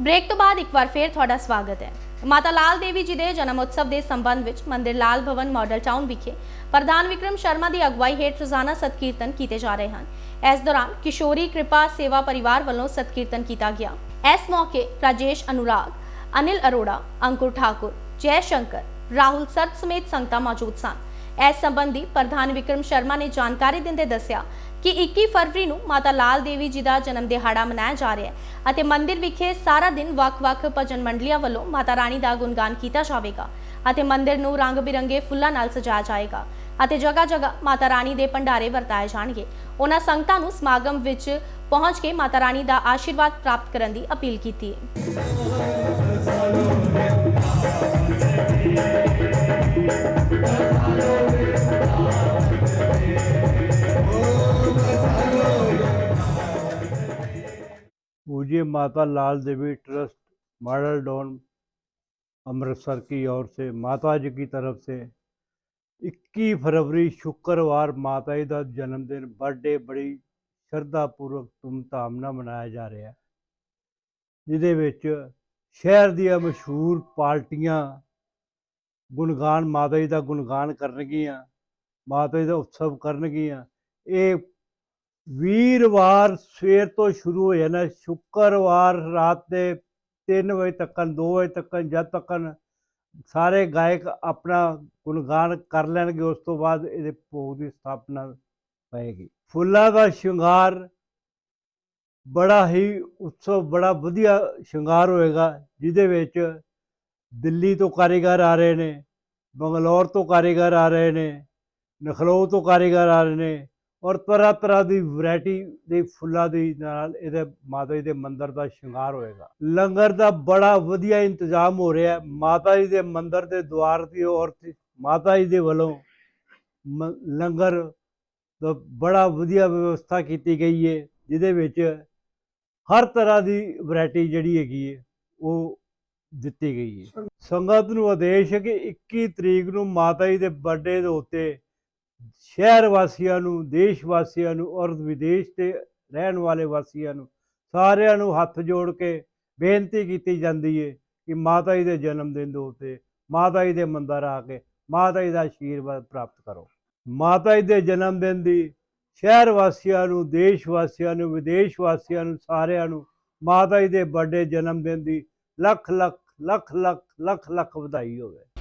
Break ਤੋਂ ਬਾਅਦ ਇੱਕ ਵਾਰ ਫੇਰ ਤੁਹਾਡਾ ਸਵਾਗਤ ਹੈ। ਮਾਤਾ ਲਾਲ ਦੇਵੀ ਜੀ ਦੇ ਜਨਮ ਉਤਸਵ ਦੇ ਸੰਬੰਧ ਵਿੱਚ ਮੰਦਿਰ ਲਾਲ ਭਵਨ ਮਾਡਲ ਟਾਊਨ ਵਿਖੇ ਪ੍ਰਧਾਨ ਵਿਕਰਮ ਸ਼ਰਮਾ ਦੀ ਅਗਵਾਈ ਹੇਠ ਰੋਜ਼ਾਨਾ ਸਤਕੀਰਤਨ ਕੀਤੇ ਜਾ ਰਹੇ ਹਨ। ਇਸ ਦੌਰਾਨ ਕਿਸ਼ੋਰੀ ਕਿਰਪਾ ਸੇਵਾ ਪਰਿਵਾਰ ਵੱਲੋਂ ਸਤਕੀਰਤਨ ਕੀਤਾ ਗਿਆ। ਇਸ ਮੌਕੇ ਰਾਜੇਸ਼ ਅਨੁਰਾਗ, ਅਨਿਲ ਅਰੋੜਾ, ਅੰਕੁਰ ਠਾਕੁਰ, ਜੈ ਸ਼ੰਕਰ, ਰਾਹੁਲ ਸਰਤ ਸਮੇਤ ਸੰਗਤਾਂ ਮੌਜੂਦ ਸਨ। ਇਸ ਸੰਬੰਧੀ ਪ੍ਰਧਾਨ ਵਿਕਰਮ ਸ਼ਰਮਾ ਨੇ ਜਾਣਕਾਰੀ ਦਿੰਦੇ ਦੱਸਿਆ ਕਿ 21 ਫਰਵਰੀ ਨੂੰ ਮਾਤਾ ਲਾਲ ਦੇਵੀ ਜੀ ਦਾ ਜਨਮ ਦਿਹਾੜਾ ਮਨਾਇਆ ਜਾ ਰਿਹਾ ਹੈ ਅਤੇ ਮੰਦਿਰ ਵਿਖੇ ਸਾਰਾ ਦਿਨ ਵੱਖ-ਵੱਖ ਭਜਨ ਮੰਡਲੀਆਂ ਵੱਲੋਂ ਮਾਤਾ ਰਾਣੀ ਦਾ ਗੁਣਗਾਨ ਕੀਤਾ ਜਾਵੇਗਾ ਅਤੇ ਮੰਦਿਰ ਨੂੰ ਰੰਗ-ਬਿਰੰਗੇ ਫੁੱਲਾਂ ਨਾਲ ਸਜਾਇਆ ਜਾਏਗਾ ਅਤੇ ਜਗ੍ਹਾ-ਜਗ੍ਹਾ ਮਾਤਾ ਰਾਣੀ ਦੇ ਭੰਡਾਰੇ ਵਰਤਾਏ ਜਾਣਗੇ। ਉਹਨਾਂ ਸੰਗਤਾਂ ਨੂੰ ਸਮਾਗਮ ਵਿੱਚ ਪਹੁੰਚ ਕੇ ਮਾਤਾ ਰਾਣੀ ਦਾ ਆਸ਼ੀਰਵਾਦ ਪ੍ਰਾਪਤ ਕਰਨ ਦੀ ਅਪੀਲ ਕੀਤੀ ਹੈ। पूज्य Mata Lal Devi trust model town Amritsar की ओर से माता जी की तरफ से 21 ਫਰਵਰੀ ਸ਼ੁੱਕਰਵਾਰ ਮਾਤਾ ਜੀ ਦਾ ਜਨਮ ਦਿਨ ਬਰਥਡੇ ਬੜੀ ਸ਼ਰਧਾ ਪੂਰਵਕ ਧੂਮਧਾਮ ਨਾਲ ਮਨਾਇਆ ਜਾ ਰਿਹਾ ਹੈ ਜਿਹਦੇ ਵਿੱਚ ਸ਼ਹਿਰ ਦੀਆਂ ਮਸ਼ਹੂਰ ਪਾਰਟੀਆਂ ਗੁਣਗਾਨ ਮਾਤਾ ਜੀ ਦਾ ਗੁਣਗਾਨ ਕਰਨਗੀਆਂ ਮਾਤਾ ਜੀ ਦਾ ਉਤਸਵ ਕਰਨਗੀਆਂ ਇਹ ਵੀਰਵਾਰ ਸਵੇਰ ਤੋਂ ਸ਼ੁਰੂ ਹੋ ਜਾਣਾ, ਸ਼ੁੱਕਰਵਾਰ ਰਾਤ ਦੇ 3 ਵਜੇ ਤੱਕ 2 ਵਜੇ ਤੱਕ ਜਦ ਤੱਕ ਸਾਰੇ ਗਾਇਕ ਆਪਣਾ ਗੁਣਗਾਨ ਕਰ ਲੈਣਗੇ, ਉਸ ਤੋਂ ਬਾਅਦ ਇਹਦੇ ਭੋਗ ਦੀ ਸਥਾਪਨਾ ਪਏਗੀ ਫੁੱਲਾਂ ਦਾ ਸ਼ਿੰਗਾਰ ਬੜਾ ਹੀ ਉਤਸਵ, ਬੜਾ ਵਧੀਆ ਸ਼ਿੰਗਾਰ ਹੋਏਗਾ, ਜਿਹਦੇ ਵਿੱਚ ਦਿੱਲੀ ਤੋਂ ਕਾਰੀਗਰ ਆ ਰਹੇ ਨੇ, ਬੰਗਲੌਰ ਤੋਂ ਕਾਰੀਗਰ ਆ ਰਹੇ ਨੇ, ਨਖਲੋ ਤੋਂ ਕਾਰੀਗਰ ਆ ਰਹੇ ਨੇ ਔਰ ਤਰ੍ਹਾਂ ਤਰ੍ਹਾਂ ਦੀ ਵੈਰਾਈਟੀ ਦੇ ਫੁੱਲਾਂ ਦੇ ਨਾਲ ਇਹਦੇ ਮਾਤਾ ਜੀ ਦੇ ਮੰਦਿਰ ਦਾ ਸ਼ਿੰਗਾਰ ਹੋਏਗਾ। ਲੰਗਰ ਦਾ ਬੜਾ ਵਧੀਆ ਇੰਤਜ਼ਾਮ ਹੋ ਰਿਹਾ ਹੈ। ਮਾਤਾ ਜੀ ਦੇ ਮੰਦਿਰ ਦੇ ਦੁਆਰ ਦੀ ਔਰ ਮਾਤਾ ਜੀ ਦੇ ਵੱਲੋਂ ਲੰਗਰ ਦਾ ਬੜਾ ਵਧੀਆ ਵਿਵਸਥਾ ਕੀਤੀ ਗਈ ਹੈ, ਜਿਹਦੇ ਵਿੱਚ ਹਰ ਤਰ੍ਹਾਂ ਦੀ ਵੈਰਾਈਟੀ ਜਿਹੜੀ ਹੈਗੀ ਹੈ, ਉਹ ਦਿੱਤੀ ਗਈ ਹੈ। ਸੰਗਤ ਨੂੰ ਆਦੇਸ਼ ਹੈ ਕਿ 21 ਤਰੀਕ ਨੂੰ ਮਾਤਾ ਜੀ ਦੇ ਬਰਥਡੇ ਦੇ ਉੱਤੇ ਸ਼ਹਿਰ ਵਾਸੀਆਂ ਨੂੰ, ਦੇਸ਼ ਵਾਸੀਆਂ ਨੂੰ, ਔਰ ਵਿਦੇਸ਼ ਤੇ ਰਹਿਣ ਵਾਲੇ ਵਾਸੀਆਂ ਨੂੰ ਸਾਰਿਆਂ ਨੂੰ ਹੱਥ ਜੋੜ ਕੇ ਬੇਨਤੀ ਕੀਤੀ ਜਾਂਦੀ ਹੈ ਕਿ ਮਾਤਾ ਜੀ ਦੇ ਜਨਮ ਦਿਨ ਦੇ ਉੱਤੇ ਮਾਤਾ ਜੀ ਦੇ ਮੰਦਰ ਆ ਕੇ ਮਾਤਾ ਜੀ ਦਾ ਆਸ਼ੀਰਵਾਦ ਪ੍ਰਾਪਤ ਕਰੋ। ਮਾਤਾ ਜੀ ਦੇ ਜਨਮ ਦਿਨ ਦੀ ਸ਼ਹਿਰ ਵਾਸੀਆਂ ਨੂੰ, ਦੇਸ਼ ਵਾਸੀਆਂ ਨੂੰ, ਵਿਦੇਸ਼ ਵਾਸੀਆਂ ਨੂੰ, ਸਾਰਿਆਂ ਨੂੰ ਮਾਤਾ ਜੀ ਦੇ ਬਰਥਡੇ ਜਨਮ ਦਿਨ ਦੀ ਲੱਖ ਲੱਖ ਲੱਖ ਲੱਖ ਲੱਖ ਲੱਖ ਵਧਾਈ ਹੋਵੇ।